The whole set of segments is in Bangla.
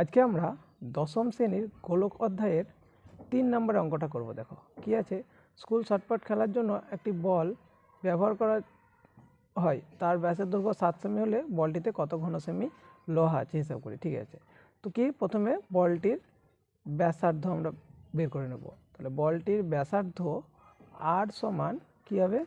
আজকে আমরা দশম শ্রেণির গোলক অধ্যায়ের তিন নম্বর অঙ্কটা করব, দেখো। কি আছে? স্কুল শটপাট খেলার জন্য একটি বল ব্যবহার করা হয়। তার ব্যাসের দৈর্ঘ্য সাত সেমি হলে বলটিতে কত ঘন সেমি? লোহা আছে, হিসাব করি, ঠিক আছে। তো কি? প্রথমে বলটির ব্যাসার্ধ আমরা বের করে নেব। তাহলে বলটির ব্যাসার্ধ আর সমান কী হবে?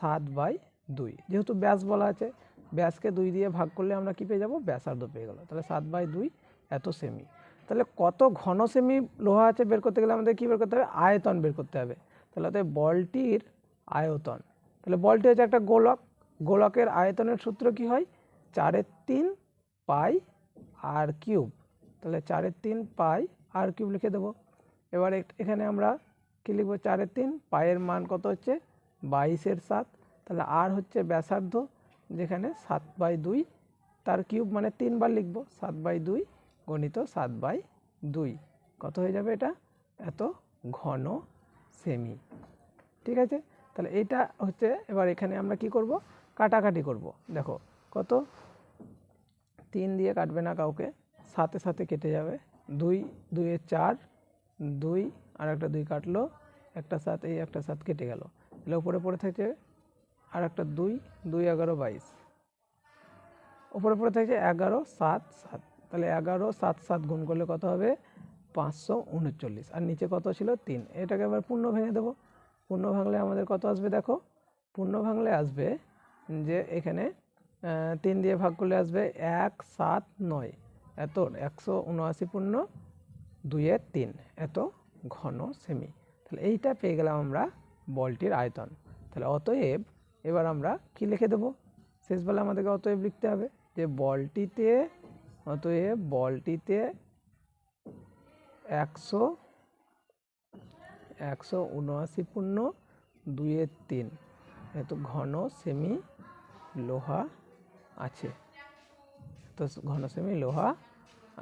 সাত বাই দুই। যেহেতু ব্যাস বলা আছে, ব্যাসকে দুই দিয়ে ভাগ করলে আমরা কি পেয়ে যাব? ব্যাসার্ধ পেয়ে গেল তাহলে সাত বাই দুই এত সেমি তাহলে কত ঘন সেমি লোহা আছে বের করতে গেলে আমাদের কী বের করতে হবে? আয়তন বের করতে হবে। তাহলে অতএব বলটির আয়তন। তাহলে বলটি হচ্ছে একটা গোলক। গোলকের আয়তনের সূত্র কি হয়? চারের তিন পাই আর কিউব। তাহলে চারের তিন পাই আর কিউব লিখে দেবো। এবার এখানে আমরা কী লিখব? চারের তিন পায়ের মান কত হচ্ছে? বাইশের সাত। তাহলে আর হচ্ছে ব্যাসার্ধ, যেখানে সাত বাই দুই, তার কিউব মানে তিনবার লিখব। সাত বাই দুই গণিত সাত বাই দুই। কত হয়ে যাবে এটা? এত ঘন সেমি ঠিক আছে? তাহলে এটা হচ্ছে, এবার এখানে আমরা কি করব? কাটাকাটি করব। দেখো, কত? তিন দিয়ে কাটবে না কাউকে। সাথে সাথে কেটে যাবে। দুই, দুইয়ে চার, দুই আর একটা দুই কাটলো। একটা সাত, এই একটা সাত কেটে গেল। তাহলে উপরে পড়ে থাকছে আর একটা দুই দুই এগারো বাইশ। উপরে পড়ে থাকছে এগারো, সাত সাত। তাহলে এগারো, সাত সাত গুণ করলে কত হবে? পাঁচশো উনচল্লিশ। আর নিচে কত ছিল? তিন। এটাকে এবার পূর্ণ ভেঙে দেবো। পূর্ণ ভাঙলে আমাদের কত আসবে দেখো? পূর্ণ ভাঙলে আসবে যে এখানে তিন দিয়ে ভাগ করলে আসবে এক, সাত, নয়। এত, একশো উনআশি পূর্ণ দুইয়ের তিন। এত ঘন সেমি। তাহলে এইটা পেয়ে গেলাম আমরা বলটির আয়তন। তাহলে অতএব এবার আমরা কি লিখে দেবো? শেষবেলা আমাদেরকে অতএব লিখতে হবে যে বলটিতে অতএব বলটিতে একশো একশো উনআশি পূর্ণ, দুইয়ের তিন। এত ঘন সেমি লোহা আছে। তো ঘন সেমি লোহা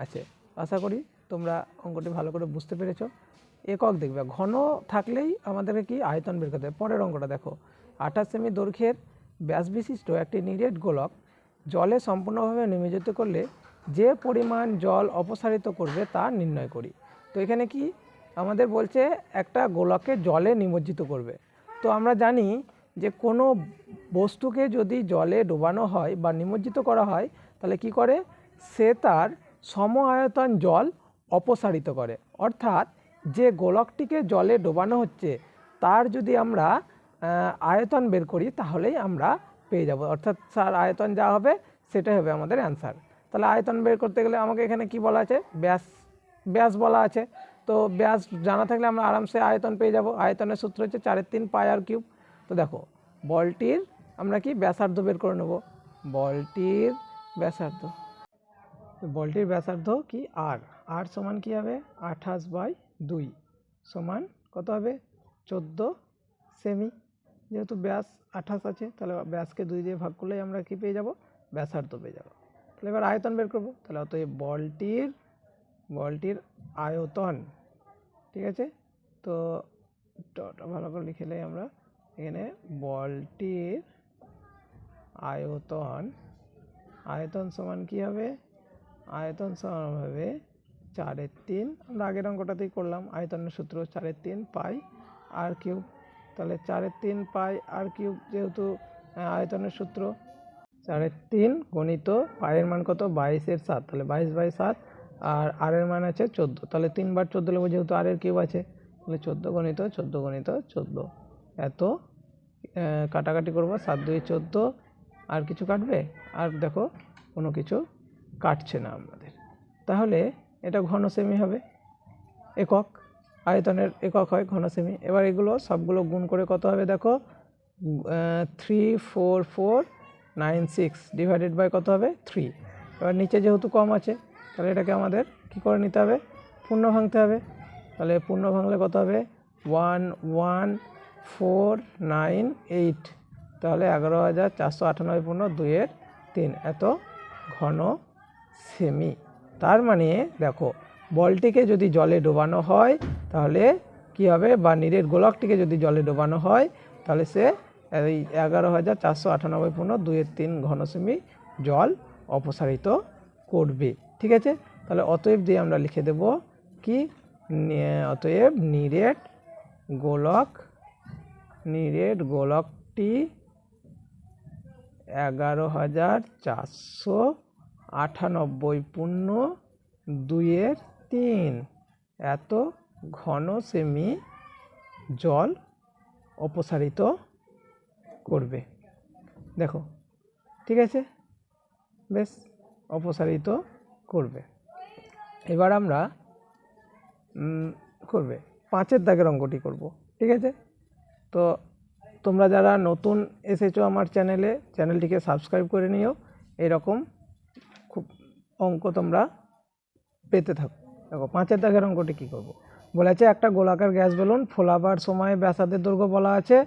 আছে। আশা করি তোমরা অঙ্কটি ভালো করে বুঝতে পেরেছ। একক দেখবে, ঘন থাকলেই আমাদেরকে কি? আয়তন বের করতে হবে। পরের অঙ্কটা দেখো। আঠাশ সেমি দৈর্ঘ্যের ব্যাস বিশিষ্ট একটি নিরেট গোলক, জলে সম্পূর্ণভাবে নিমজ্জিত করলে যে পরিমাণ জল অপসারিত করবে তা নির্ণয় করি। তো এখানে কি আমাদের বলছে একটা গোলককে জলে নিমজ্জিত করবে। তো আমরা জানি যে কোনো বস্তুকে যদি জলে ডোবানো হয় বা নিমজ্জিত করা হয়, তাহলে কি করে? সে তার সম আয়তন জল অপসারিত করে। অর্থাৎ যে গোলকটিকে জলে ডোবানো হচ্ছে, তার যদি আমরা আয়তন বের করি, তাহলেই আমরা পেয়ে যাব। অর্থাৎ তার আয়তন যা হবে, সেটাই হবে আমাদের অ্যান্সার। তাহলে আয়তন বের করতে গেলে আমাকে এখানে কি বলা আছে? ব্যাস ব্যাস বলা আছে। তো ব্যাস জানা থাকলে আমরা আরামসে আয়তন পেয়ে যাব। আয়তনের সূত্র হচ্ছে চারের তিন পাই আর কিউব। তো দেখো, বলটির আমরা কি ব্যাসার্ধ বের করে নেব? বলটির ব্যাসার্ধ। বলটির ব্যাসার্ধ কি? আর। আর সমান কি হবে? আঠাশ বাই দুই সমান কত হবে? চোদ্দ সেমি। যেহেতু ব্যাস আঠাশ আছে, তাহলে ব্যাসকে দুই দিয়ে ভাগ করলেই আমরা কি পেয়ে যাব? ব্যাসার্ধ পেয়ে যাব। তাহলে এবার আয়তন বের করব। তাহলে অতএব বলটির বলটির আয়তন, ঠিক আছে? তো ভালো করে লিখে আমরা। এখানে বলটির আয়তন আয়তন সমান কি হবে? আয়তন সমান হবে চারের তিন। আমরা আগের অঙ্কটাতেই করলাম, আয়তনের সূত্র চারের তিন পাই আর কিউব। তাহলে চারের তিন পাই আর কিউব যেহেতু আয়তনের সূত্র চারের তিন গণিত, পায়ের মান কত? বাইশের সাত। তাহলে বাইশ বাই সাত, আর আর এর মান আছে চোদ্দ। তাহলে তিনবার চোদ্দ নেব যেহেতু আর এর কিউব আছে, তাহলে চোদ্দ গণিত চোদ্দ গণিত, চোদ্দ। এত কাটাকাটি করব, সাত, দুই, চোদ্দ। আর কিছু কাটবে? আর দেখো, কোনো কিছু কাটছে না আমাদের। তাহলে এটা ঘন হবে। একক, আয়তনের একক হয় ঘন এবার এগুলো সবগুলো গুণ করে কত হবে দেখো? Three four four nine six divided by কত হবে? থ্রি। এবার নিচে যেহেতু কম আছে, তাহলে এটাকে আমাদের কি করে নিতে হবে? পূর্ণ ভাঙতে হবে। তাহলে পূর্ণ ভাঙলে কত হবে? One one, four, nine, eight. তাহলে এগারো হাজার চারশো আটানব্বই পূর্ণ দুইয়ের তিন। এত ঘন সেমি। তার মানে দেখো, বলটিকে যদি জলে ডোবানো হয়, তাহলে কি হবে? বা নিরের গোলকটিকে যদি জলে ডোবানো হয়, তাহলে সে এই এগারো হাজার চারশো আটানব্বই পূর্ণ দুইয়ের তিন ঘন সেমি জল অপসারিত করবে। ঠিক আছে? তাহলে অতএব দিয়ে আমরা লিখে দেব কি? অতএব নিরেট গোলক, নিরেট গোলকটি এগারো হাজার চারশো আটানব্বই পূর্ণ দুইয়ের তিন। এত ঘন সেমি জল অপসারিত করবে। দেখো, ঠিক আছে? বেশ, অপসারিত করবে। এবার আমরা করবে। পাঁচের দাগের অঙ্কটি করব, ঠিক আছে? তো তোমরা যারা নতুন এসেছ আমার চ্যানেলে, চ্যানেলটিকে সাবস্ক্রাইব করে নিও। এরকম খুব অঙ্ক তোমরা পেতে থাকো, দেখো, পাঁচের দাগের অঙ্কটি কী করব? বলেছে, একটা গোলাকার গ্যাস বেলুন ফোলাবার সময় ব্যাসাদের দৈর্ঘ্য বলা আছে।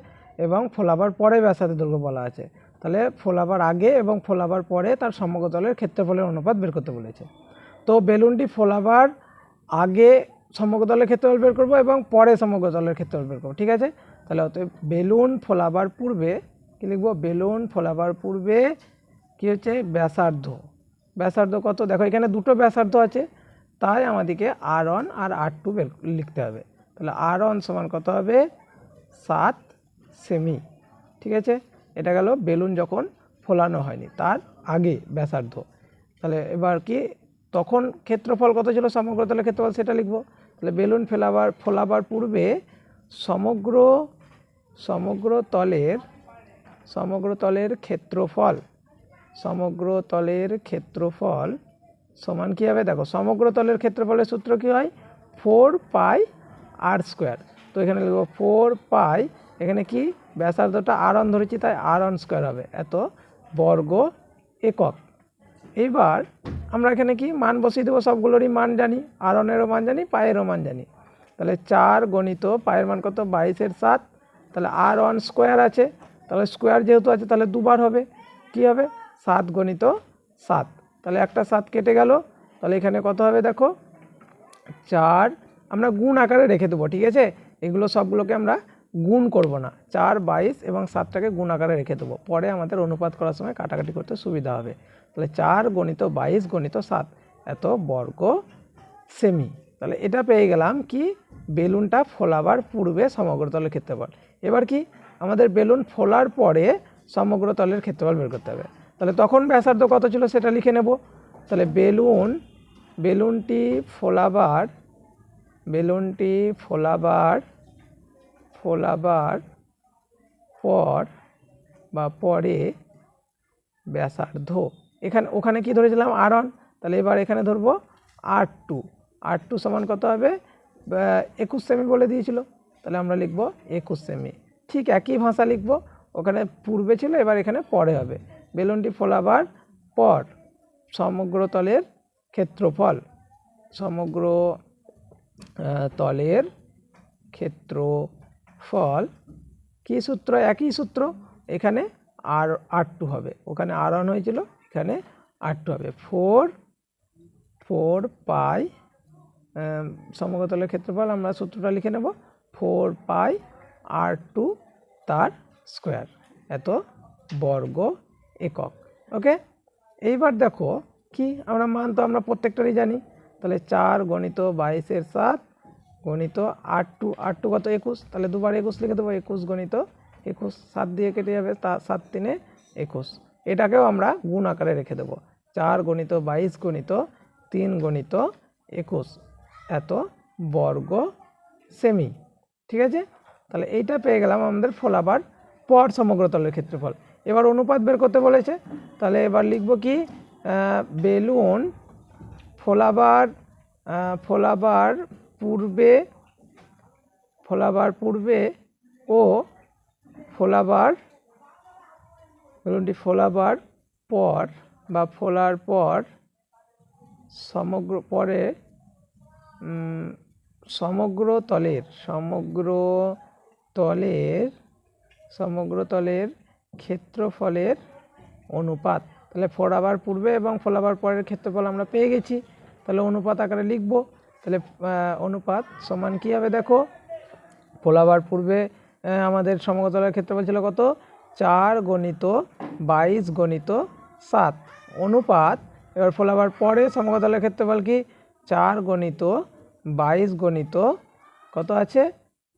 এবং ফোলাবার পরে ব্যাসাদের দৈর্ঘ্য বলা আছে। তাহলে ফোলাবার আগে এবং ফোলাবার পরে তার সমগ্রতলের ক্ষেত্রফলের অনুপাত বের করতে বলেছে। তো বেলুনটি ফোলাবার আগে সমগ্রতলের ক্ষেত্রফল বের করব এবং পরে সমগ্রতলের ক্ষেত্রফল বের করব, ঠিক আছে? তাহলে অতএব বেলুন ফোলাবার পূর্বে, কী লিখব? বেলুন ফোলাবার পূর্বে কী হচ্ছে? ব্যাসার্ধ। ব্যাসার্ধ কত? দেখো এখানে দুটো ব্যাসার্ধ আছে, তাই আমাদেরকে আর ওয়ান আর আর টু বের লিখতে হবে। তাহলে আর ওয়ান সমান কত হবে? সাত সেমি, ঠিক আছে? এটা গেল বেলুন যখন ফোলানো হয়নি, তার আগে ব্যাসার্ধ। তাহলে এবার কি, তখন ক্ষেত্রফল কত ছিল সমগ্র? তলের ক্ষেত্রফল সেটা লিখব। তাহলে বেলুন ফেলাবার, ফোলাবার পূর্বে সমগ্র সমগ্র তলের সমগ্র তলের ক্ষেত্রফল, সমগ্র তলের ক্ষেত্রফল সমান কী হবে? দেখো, সমগ্র তলের ক্ষেত্রফলের সূত্র কী হয়? Four pi r square. তো এখানে লিখব ফোর পাই এখানে কি? ব্যাসার্ধটা আর অন ধরেছি, তাই আর অন স্কোয়ার হবে। এত বর্গ একক। এইবার আমরা এখানে কি? মান বসিয়ে দেবো, সবগুলোরই মান জানি। আর অনেরও মান জানি, পায়েরও মান জানি। তাহলে চার গণিত, পায়ের মান কত? বাইশের সাত। তাহলে আর ওয়ান স্কোয়ার আছে। তাহলে স্কোয়ার যেহেতু আছে, তাহলে দুবার হবে। কি হবে? সাত গণিত সাত। তাহলে একটা সাত কেটে গেল। তাহলে এখানে কত হবে দেখো? চার। আমরা গুণ আকারে রেখে দেবো, ঠিক আছে? এগুলো সবগুলোকে আমরা গুণ করব না। চার, বাইশ এবং সাতটাকে গুণ আকারে রেখে দেবো। পরে আমাদের অনুপাত করার সময় কাটাকাটি করতে সুবিধা হবে। তাহলে চার গণিত বাইশ গণিত সাত, এত বর্গ সেমি। তাহলে এটা পেয়ে গেলাম কি? বেলুনটা ফোলাবার পূর্বে সমগ্র তলের ক্ষেত্রফল। এবার কি? আমাদের বেলুন ফোলার পরে সমগ্র তলের ক্ষেত্রফল বের করতে হবে। তাহলে তখন ব্যাসার্ধ কত ছিল সেটা লিখে নেব। তাহলে বেলুন, বেলুনটি ফোলাবার বেলুনটি ফোলাবার ফোলাবার পর বা পরে ব্যাসার্ধ। এখানে, ওখানে কি ধরেছিলাম? আর অন তাহলে এবার এখানে ধরবো আর টু। আর টু সমান কত হবে? একুশ সেমি বলে দিয়েছিল। তাহলে আমরা লিখব একুশ সেমি। ঠিক একই ভাষা লিখব। ওখানে পূর্বে ছিল, এবার এখানে পরে হবে। বেলুনটি ফোলাবার পর। সমগ্র তলের ক্ষেত্রফল। সমগ্র তলের তলের ক্ষেত্রফল কি সূত্র? একই সূত্র, এখানে আর আর টু হবে। ওখানে আর ওয়ান হয়েছিল, এখানে আর টু হবে। ফোর ফোর পাই সমগ্রতলের ক্ষেত্রফল, আমরা সূত্রটা লিখে নেব। ফোর পাই আর টু তার স্কোয়ার এত বর্গ একক। ওকে এইবার দেখো, কি? আমরা মান তো আমরা প্রত্যেকটারই জানি। তাহলে চার গণিত বাইশের সাত গণিত আট টু আট টু কত একুশ? তাহলে দুবার একুশ লিখে দেবো, একুশ গণিত, একুশ সাত দিয়ে কেটে যাবে তা, সাত তিনে একুশ। এটাকেও আমরা গুণ আকারে রেখে দেবো। চার গণিত, বাইশ গণিত, তিন গণিত, একুশ। এত বর্গ সেমি। ঠিক আছে? তাহলে এইটা পেয়ে গেলাম আমাদের ফোলাবার পর সমগ্র তলের ক্ষেত্রফল। এবার অনুপাত বের করতে বলেছে। তাহলে এবার লিখব কি? বেলুন ফোলাবার ফোলাবার পূর্বে, ফোলাবার পূর্বে ও ফোলাবার ফোলাবার পর বা ফোলার পর সমগ্র পরে সমগ্র তলের সমগ্র তলের সমগ্র তলের ক্ষেত্রফলের অনুপাত। তাহলে ফোলাবার পূর্বে এবং ফোলাবার পরের ক্ষেত্রফল আমরা পেয়ে গেছি। তাহলে অনুপাত আকারে লিখব। তাহলে অনুপাত সমান কী হবে দেখো? ফোলাবার পূর্বে আমাদের সমগ্রতলের ক্ষেত্রফল ছিল কত? চার গণিত বাইশ গণিত সাত। অনুপাত, এবার ফলাবার পরে সমকতলের ক্ষেত্রফল কি? চার গণিত বাইশ গণিত কত আছে?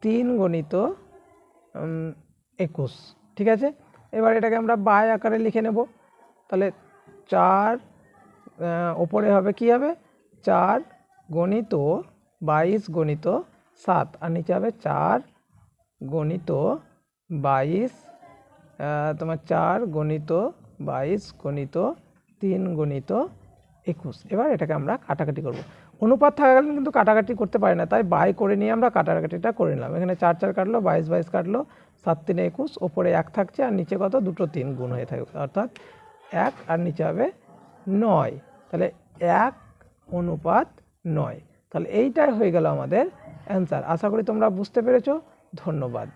তিন গণিত একুশ। ঠিক আছে? এবার এটাকে আমরা বাই আকারে লিখে নেব। তাহলে চার ওপরে হবে কি হবে? চার গণিত বাইশ গণিত সাত, আর নিচে হবে চার গণিত বাইশ তোমার চার গণিত বাইশ গণিত তিন গণিত একুশ। এবার এটাকে আমরা কাটাকাটি করব। অনুপাত থাকাকালীন কিন্তু কাটাকাটি করতে পারি না, তাই বাই করে নিয়ে আমরা কাটাকাটিটা করে নিলাম। এখানে চার চার কাটলো, বাইশ বাইশ কাটলো, সাত তিনে একুশ, ওপরে এক থাকছে, আর নিচে কত? দুটো তিন গুণ হয়ে থাকবে অর্থাৎ এক, আর নিচে হবে নয়। তাহলে এক অনুপাত নয়। তাহলে এইটাই হয়ে গেল আমাদের অ্যান্সার আশা করি তোমরা বুঝতে পেরেছ। ধন্যবাদ।